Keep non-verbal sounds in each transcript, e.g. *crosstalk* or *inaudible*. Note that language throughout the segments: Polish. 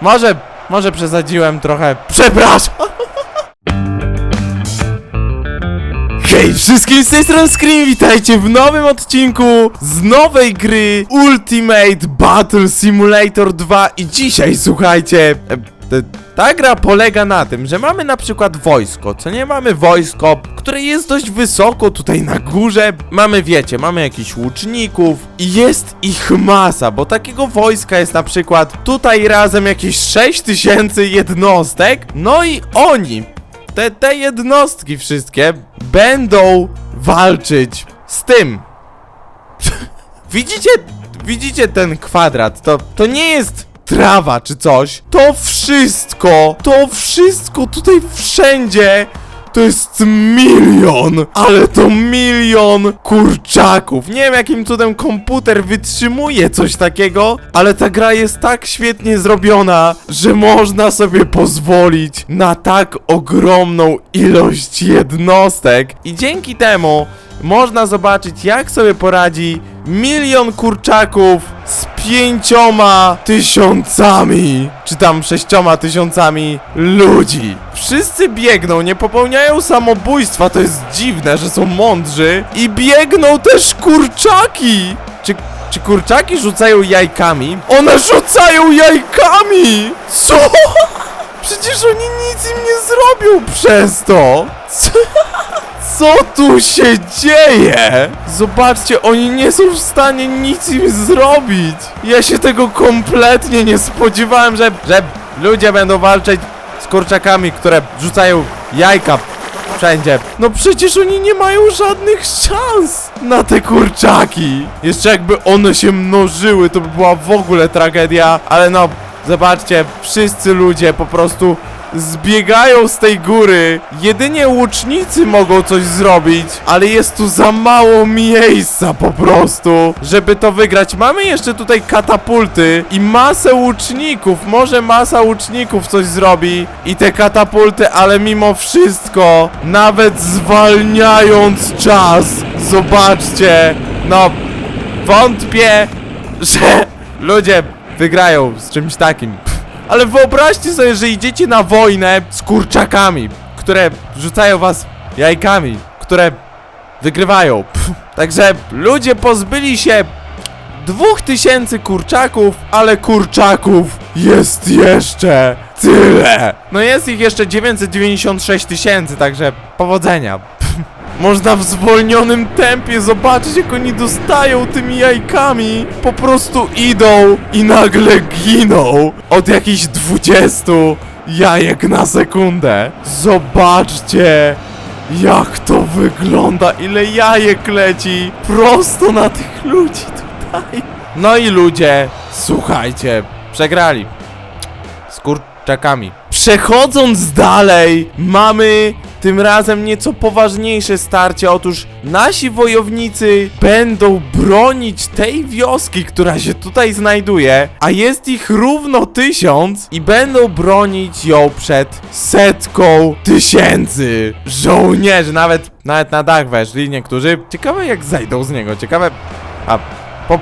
Może, może przesadziłem trochę. Przepraszam! Hej wszystkim z tej strony Scream, witajcie w nowym odcinku z nowej gry Ultimate Battle Simulator 2 i dzisiaj słuchajcie, e, te- ta gra polega na tym, że mamy na przykład wojsko, co nie mamy wojsko, które jest dość wysoko tutaj na górze, mamy wiecie, mamy jakichś łuczników i jest ich masa, bo takiego wojska jest na przykład tutaj razem jakieś 6000 jednostek, no i oni te, te jednostki wszystkie będą walczyć z tym. *laughs* widzicie, widzicie ten kwadrat? To, to nie jest trawa czy coś. To wszystko, to wszystko tutaj wszędzie to jest milion, ale to milion kurczaków. Nie wiem jakim cudem komputer wytrzymuje coś takiego, ale ta gra jest tak świetnie zrobiona, że można sobie pozwolić na tak ogromną ilość jednostek i dzięki temu można zobaczyć jak sobie poradzi milion kurczaków z pięcioma tysiącami, czy tam sześcioma tysiącami ludzi. Wszyscy biegną, nie popełniają samobójstwa, to jest dziwne, że są mądrzy i biegną też kurczaki. Czy, czy kurczaki rzucają jajkami? One rzucają jajkami! Co? *laughs* Przecież oni nic im nie zrobią przez to! Co? Co tu się dzieje? Zobaczcie, oni nie są w stanie nic im zrobić. Ja się tego kompletnie nie spodziewałem, że, że ludzie będą walczyć z kurczakami, które rzucają jajka wszędzie. No przecież oni nie mają żadnych szans na te kurczaki. Jeszcze jakby one się mnożyły, to by była w ogóle tragedia, ale no, zobaczcie, wszyscy ludzie po prostu zbiegają z tej góry. Jedynie łucznicy mogą coś zrobić, ale jest tu za mało miejsca po prostu, żeby to wygrać. Mamy jeszcze tutaj katapulty i masę łuczników. Może masa łuczników coś zrobi i te katapulty, ale mimo wszystko, nawet zwalniając czas, zobaczcie, no, wątpię, że ludzie wygrają z czymś takim. Ale wyobraźcie sobie, że idziecie na wojnę z kurczakami, które rzucają was jajkami, które wygrywają. Pff, Także ludzie pozbyli się dwóch tysięcy kurczaków, ale kurczaków jest jeszcze tyle. No jest ich jeszcze 996 tysięcy, także powodzenia. Można w zwolnionym tempie zobaczyć, jak oni dostają tymi jajkami. Po prostu idą i nagle giną od jakichś 20 jajek na sekundę. Zobaczcie, jak to wygląda, ile jajek leci prosto na tych ludzi tutaj. No i ludzie, słuchajcie, przegrali z kurczakami. Przechodząc dalej, mamy tym razem nieco poważniejsze starcie. Otóż nasi wojownicy będą bronić tej wioski, która się tutaj znajduje, a jest ich równo tysiąc i będą bronić ją przed setką tysięcy żołnierzy. Nawet, nawet na dach weszli niektórzy. Ciekawe jak zajdą z niego, ciekawe... A, po,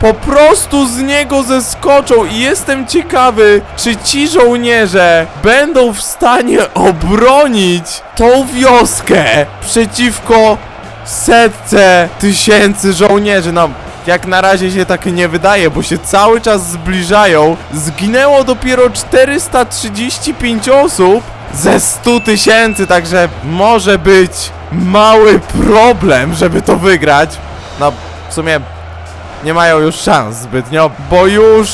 po prostu z niego zeskoczą i jestem ciekawy, czy ci żołnierze będą w stanie obronić tą wioskę przeciwko setce tysięcy żołnierzy. No, jak na razie się tak nie wydaje, bo się cały czas zbliżają. Zginęło dopiero 435 osób ze 100 tysięcy, także może być mały problem, żeby to wygrać. No, w sumie nie mają już szans zbytnio, bo już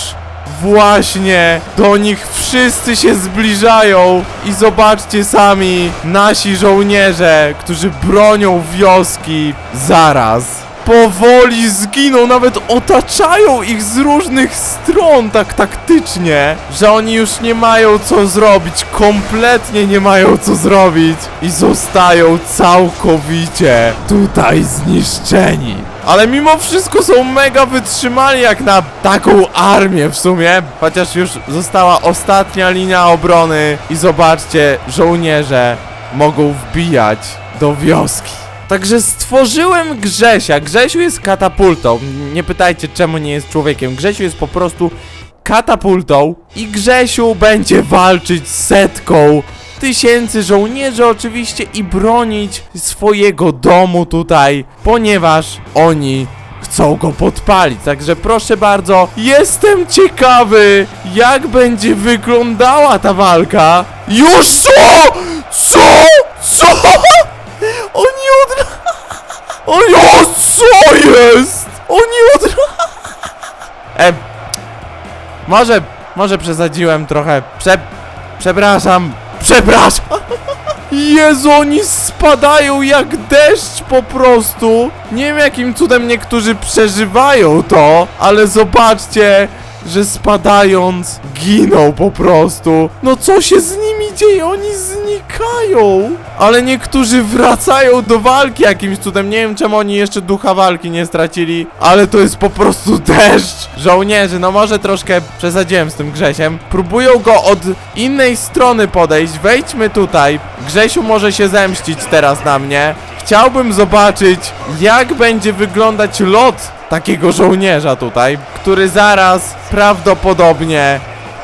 właśnie do nich wszyscy się zbliżają i zobaczcie sami, nasi żołnierze, którzy bronią wioski zaraz. Powoli zginą, nawet otaczają ich z różnych stron tak taktycznie, że oni już nie mają co zrobić, kompletnie nie mają co zrobić i zostają całkowicie tutaj zniszczeni. Ale mimo wszystko są mega wytrzymali jak na taką armię w sumie. Chociaż już została ostatnia linia obrony i zobaczcie, żołnierze mogą wbijać do wioski. Także stworzyłem Grzesia. Grzesiu jest katapultą. Nie pytajcie czemu nie jest człowiekiem. Grzesiu jest po prostu katapultą i Grzesiu będzie walczyć z setką tysięcy żołnierzy oczywiście i bronić swojego domu tutaj, ponieważ oni chcą go podpalić. Także proszę bardzo, jestem ciekawy, jak będzie wyglądała ta walka. Już co? Co? Co? Od... Oni... O, co jest? Oni od... E, może, może przesadziłem trochę. Prze... Przepraszam. Przepraszam. Jezu, oni spadają jak deszcz po prostu. Nie wiem jakim cudem niektórzy przeżywają to, ale zobaczcie, że spadając giną po prostu. No co się z nimi dzieje? Oni znikają. Ale niektórzy wracają do walki jakimś cudem. Nie wiem czemu oni jeszcze ducha walki nie stracili, ale to jest po prostu deszcz. Żołnierzy, no może troszkę przesadziłem z tym Grzesiem. Próbują go od innej strony podejść. Wejdźmy tutaj. Grzesiu może się zemścić teraz na mnie. Chciałbym zobaczyć, jak będzie wyglądać lot takiego żołnierza tutaj, który zaraz prawdopodobnie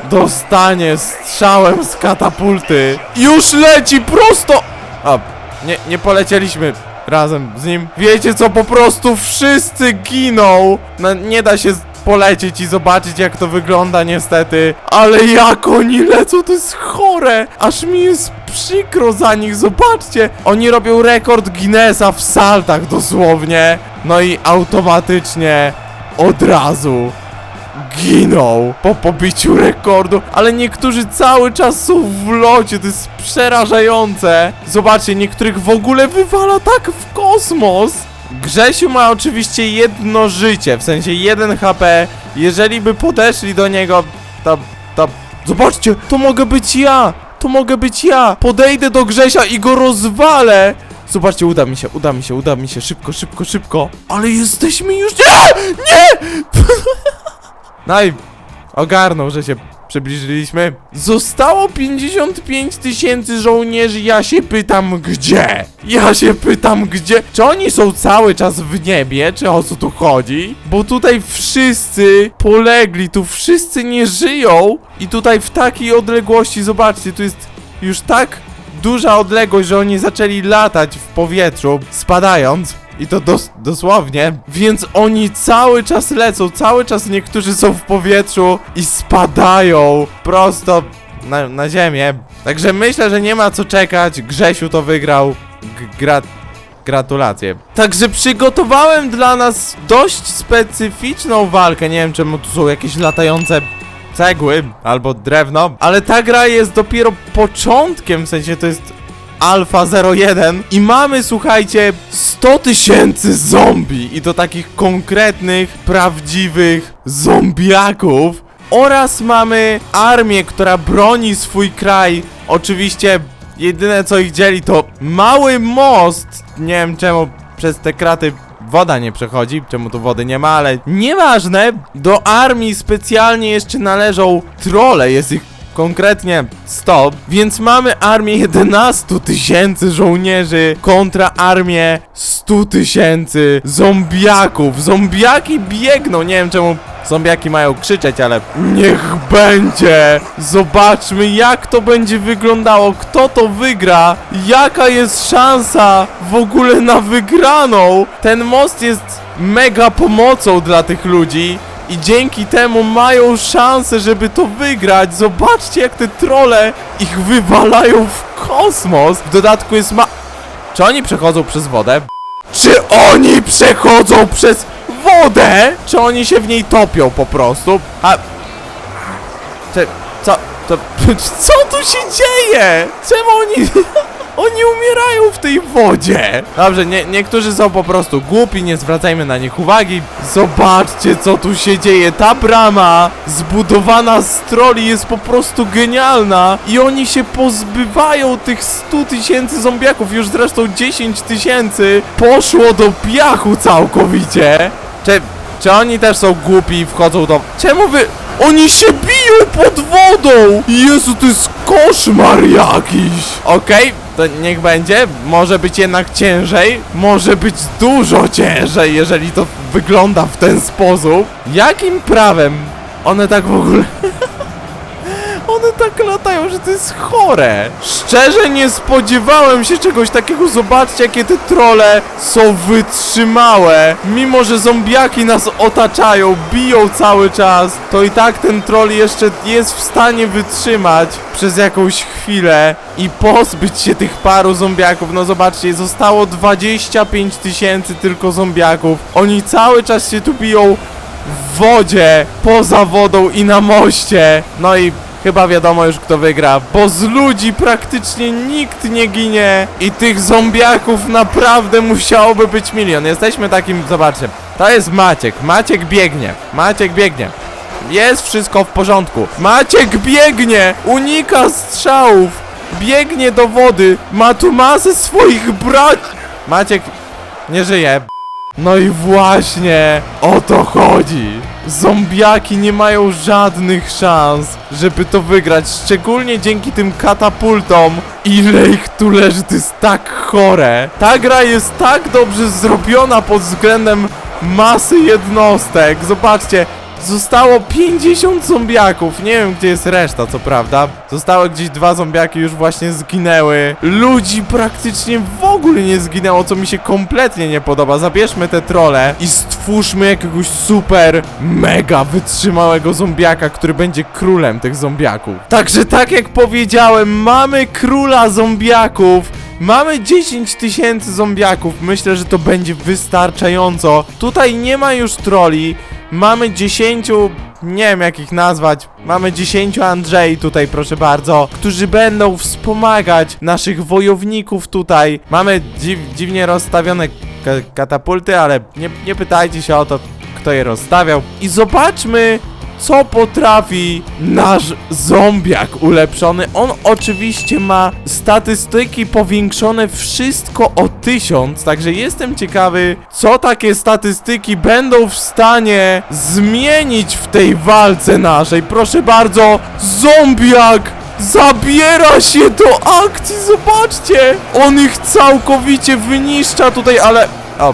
dostanie strzałem z katapulty. Już leci prosto! O, nie, nie polecieliśmy razem z nim. Wiecie co, po prostu wszyscy giną. No, nie da się polecieć i zobaczyć jak to wygląda niestety. Ale jak oni lecą, to jest chore. Aż mi jest przykro za nich, zobaczcie. Oni robią rekord Guinnessa w saltach dosłownie. No i automatycznie od razu giną po pobiciu rekordu, ale niektórzy cały czas są w locie, to jest przerażające. Zobaczcie, niektórych w ogóle wywala tak w kosmos. Grzesiu ma oczywiście jedno życie, w sensie jeden HP. Jeżeli by podeszli do niego, to, to... Zobaczcie, to mogę być ja! To mogę być ja! Podejdę do Grzesia i go rozwalę! Zobaczcie, uda mi się, uda mi się, uda mi się, szybko, szybko, szybko. Ale jesteśmy już... Nie! Nie! *laughs* No i ogarnął, że się przybliżyliśmy. Zostało 55 tysięcy żołnierzy, ja się pytam gdzie? Ja się pytam gdzie? Czy oni są cały czas w niebie, czy o co tu chodzi? Bo tutaj wszyscy polegli, tu wszyscy nie żyją i tutaj w takiej odległości, zobaczcie, tu jest już tak duża odległość, że oni zaczęli latać w powietrzu, spadając. I to dos dosłownie. Więc oni cały czas lecą, cały czas niektórzy są w powietrzu i spadają prosto na, na ziemię. Także myślę, że nie ma co czekać. Grzesiu to wygrał. G grat Gratulacje. Także przygotowałem dla nas dość specyficzną walkę. Nie wiem czemu tu są jakieś latające cegły albo drewno, ale ta gra jest dopiero początkiem, w sensie to jest Alpha 01 i mamy, słuchajcie, 100 tysięcy zombie i to takich konkretnych, prawdziwych zombiaków oraz mamy armię, która broni swój kraj. Oczywiście jedyne co ich dzieli to mały most. Nie wiem czemu przez te kraty woda nie przechodzi, czemu tu wody nie ma, ale nieważne. Do armii specjalnie jeszcze należą trole, jest ich konkretnie 100, więc mamy armię 11 tysięcy żołnierzy kontra armię 100 tysięcy zombiaków. Zombiaki biegną, nie wiem czemu zombiaki mają krzyczeć, ale niech będzie. Zobaczmy jak to będzie wyglądało, kto to wygra, jaka jest szansa w ogóle na wygraną. Ten most jest mega pomocą dla tych ludzi. I dzięki temu mają szansę, żeby to wygrać. Zobaczcie, jak te trole ich wywalają w kosmos. W dodatku jest ma... Czy oni przechodzą przez wodę? Czy oni przechodzą przez wodę? Czy oni się w niej topią po prostu? A... Czy... Co... To... *laughs* Co tu się dzieje? Czemu oni... *laughs* Oni umierają w tej wodzie! Dobrze, nie, niektórzy są po prostu głupi, nie zwracajmy na nich uwagi. Zobaczcie, co tu się dzieje. Ta brama zbudowana z troli jest po prostu genialna. I oni się pozbywają tych 100 tysięcy zombiaków. Już zresztą 10 tysięcy poszło do piachu całkowicie. Czy, czy oni też są głupi i wchodzą do... Czemu wy... Oni się biją pod wodą! Jezu, to jest koszmar jakiś! Okej, to niech będzie. Może być jednak ciężej. Może być dużo ciężej, jeżeli to wygląda w ten sposób. Jakim prawem One tak w ogóle... *laughs* One tak latają, że to jest chore. Szczerze nie spodziewałem się czegoś takiego. Zobaczcie, jakie te trole są wytrzymałe. Mimo, że zombiaki nas otaczają, biją cały czas, to i tak ten troll jeszcze jest w stanie wytrzymać przez jakąś chwilę i pozbyć się tych paru zombiaków. No zobaczcie, zostało 25 tysięcy tylko zombiaków. Oni cały czas się tu biją w wodzie, poza wodą i na moście. No i chyba wiadomo już kto wygra, bo z ludzi praktycznie nikt nie ginie i tych zombiaków naprawdę musiałoby być milion. Jesteśmy takim, zobaczcie, to jest Maciek, Maciek biegnie, Maciek biegnie. Jest wszystko w porządku. Maciek biegnie! Unika strzałów! Biegnie do wody! Ma tu masę swoich braci! Maciek nie żyje. No i właśnie o to chodzi. Zombiaki nie mają żadnych szans, żeby to wygrać, szczególnie dzięki tym katapultom. Ile ich tu leży, to jest tak chore. Ta gra jest tak dobrze zrobiona pod względem masy jednostek. Zobaczcie, Zostało 50 zombiaków. Nie wiem, gdzie jest reszta, co prawda. Zostały gdzieś dwa zombiaki, już właśnie zginęły. Ludzi praktycznie w ogóle nie zginęło, co mi się kompletnie nie podoba. Zabierzmy te trole i stwórzmy jakiegoś super, mega wytrzymałego zombiaka, który będzie królem tych zombiaków. Także tak jak powiedziałem, mamy króla zombiaków. Mamy 10 tysięcy zombiaków. Myślę, że to będzie wystarczająco. Tutaj nie ma już troli. Mamy 10, nie wiem jak ich nazwać, mamy 10 Andrzej tutaj, proszę bardzo, którzy będą wspomagać naszych wojowników tutaj. Mamy dziw, dziwnie rozstawione ka katapulty, ale nie, nie pytajcie się o to, kto je rozstawiał. I zobaczmy, co potrafi nasz zombiak ulepszony. On oczywiście ma statystyki powiększone wszystko o tysiąc, także jestem ciekawy, co takie statystyki będą w stanie zmienić w tej walce naszej. Proszę bardzo, zombiak! Zabiera się do akcji, zobaczcie! On ich całkowicie wyniszcza tutaj, ale... O,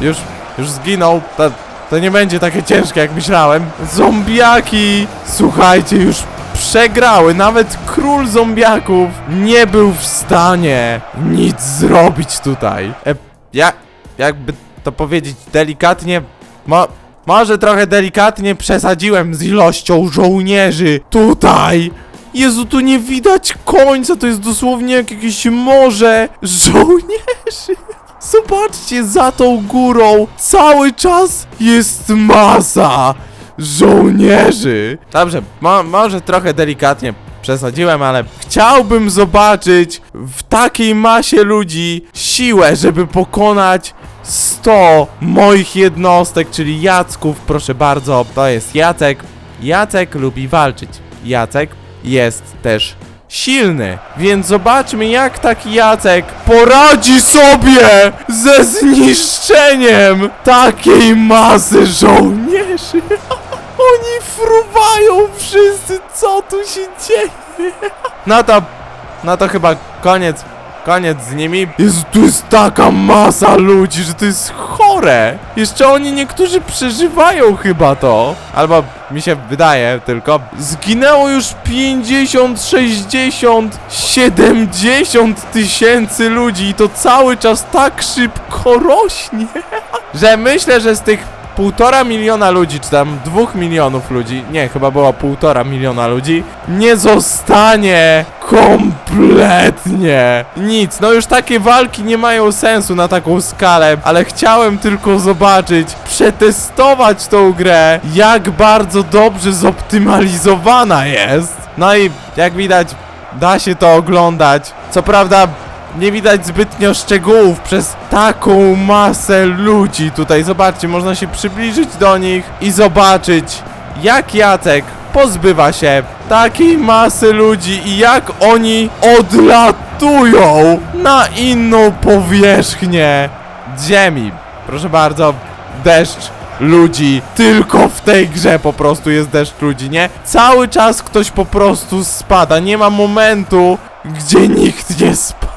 już, już zginął. To, to nie będzie takie ciężkie, jak myślałem. Zombiaki! Słuchajcie, już przegrały. Nawet król zombiaków nie był w stanie nic zrobić tutaj. E, ja, jakby to powiedzieć delikatnie, mo, może trochę delikatnie przesadziłem z ilością żołnierzy tutaj. Jezu, tu nie widać końca, to jest dosłownie jak jakieś morze *laughs* żołnierzy. Zobaczcie, za tą górą cały czas jest masa żołnierzy. Dobrze, mo może trochę delikatnie przesadziłem, ale chciałbym zobaczyć w takiej masie ludzi siłę, żeby pokonać 100 moich jednostek, czyli Jacków, proszę bardzo, to jest Jacek. Jacek lubi walczyć. Jacek jest też silny, więc zobaczmy jak taki Jacek poradzi sobie ze zniszczeniem takiej masy żołnierzy. *laughs* Oni fruwają wszyscy, co tu się dzieje? *laughs* No to, no to chyba koniec, koniec z nimi. Jezu, tu jest taka masa ludzi, że to jest chore. Jeszcze oni niektórzy przeżywają chyba to. Albo mi się wydaje tylko. Zginęło już 50, 60, 70 tysięcy ludzi i to cały czas tak szybko rośnie, że myślę, że z tych półtora miliona ludzi, czy tam dwóch milionów ludzi, nie, chyba było półtora miliona ludzi, nie zostanie kompletnie nic. No już takie walki nie mają sensu na taką skalę, ale chciałem tylko zobaczyć, przetestować tą grę, jak bardzo dobrze zoptymalizowana jest. No i jak widać, da się to oglądać. Co prawda nie widać zbytnio szczegółów przez taką masę ludzi tutaj. Zobaczcie, można się przybliżyć do nich i zobaczyć, jak Jacek pozbywa się takiej masy ludzi i jak oni odlatują na inną powierzchnię ziemi. Proszę bardzo, deszcz ludzi. Tylko w tej grze po prostu jest deszcz ludzi, nie? Cały czas ktoś po prostu spada. Nie ma momentu, gdzie nikt nie spada.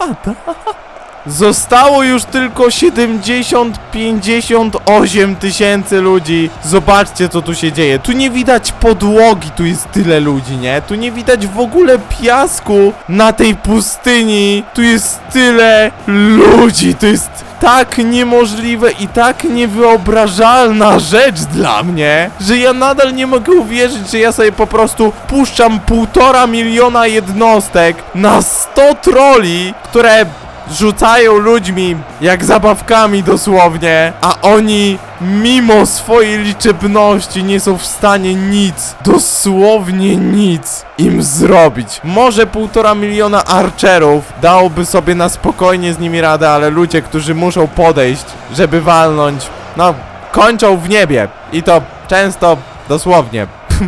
Zostało już tylko 70-58 tysięcy ludzi. Zobaczcie, co tu się dzieje. Tu nie widać podłogi, tu jest tyle ludzi, nie? Tu nie widać w ogóle piasku na tej pustyni. Tu jest tyle ludzi. To jest tak niemożliwe i tak niewyobrażalna rzecz dla mnie, że ja nadal nie mogę uwierzyć, że ja sobie po prostu puszczam półtora miliona jednostek na 100 troli, które rzucają ludźmi jak zabawkami dosłownie, a oni mimo swojej liczebności nie są w stanie nic, dosłownie nic im zrobić. Może półtora miliona archerów dałoby sobie na spokojnie z nimi radę, ale ludzie, którzy muszą podejść, żeby walnąć, no kończą w niebie i to często dosłownie.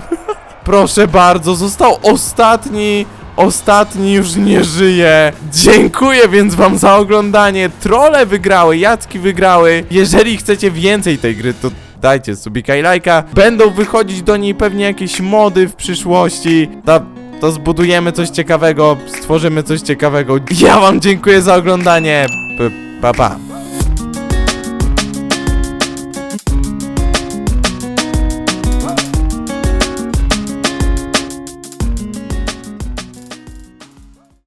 *laughs* Proszę bardzo, został ostatni. Ostatni już nie żyje. Dziękuję więc wam za oglądanie. Trole wygrały, Jacki wygrały. Jeżeli chcecie więcej tej gry, to dajcie subika i lajka. Będą wychodzić do niej pewnie jakieś mody w przyszłości. To, to zbudujemy coś ciekawego, stworzymy coś ciekawego. Ja wam dziękuję za oglądanie. P- Pa pa.